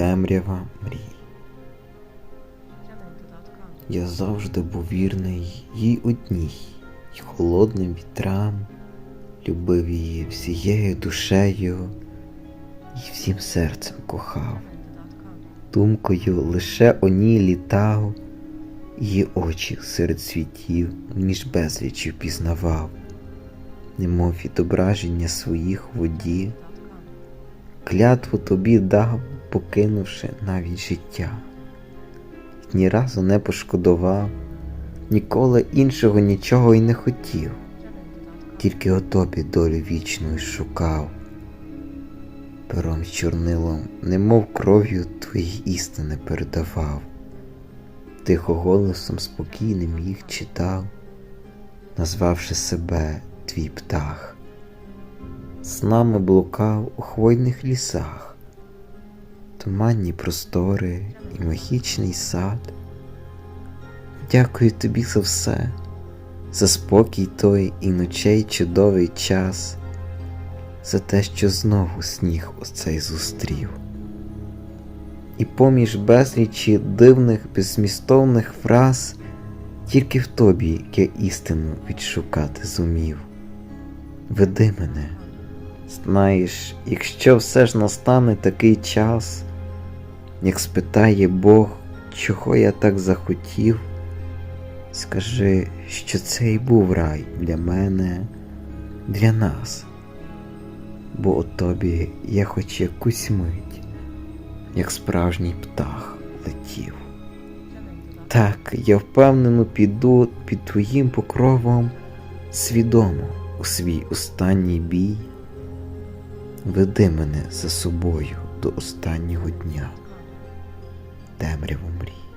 темрява мрій. Я завжди був вірний їй одній, й холодним вітрам, любив її всією душею і всім серцем кохав. Думкою лише о ній літав, її очі серед світів між безлічів пізнавав, немов відображення своїх воді, клятву тобі дав, покинувши навіть життя. Ні разу не пошкодував, ніколи іншого нічого й не хотів, тільки о тобі долю вічну й шукав. Пером з чорнилом, немов кров'ю твої істини передавав, тихо голосом спокійним їх читав, назвавши себе твій птах. З нами блукав у хвойних лісах, туманні простори і магічний сад. Дякую тобі за все, за спокій той і ночей чудовий час, за те, що знову сніг оцей зустрів. І поміж безлічі дивних беззмістовних фраз тільки в тобі я істину відшукати зумів. Веди мене, знаєш, якщо все ж настане такий час, як спитає Бог, чого я так захотів, скажи, що це й був рай для мене, для нас, бо у тобі я хоч якусь мить, як справжній птах летів. Так, я впевнено піду під твоїм покровом свідомо у свій останній бій. Веди мене за собою до останнього дня, темряву мрій.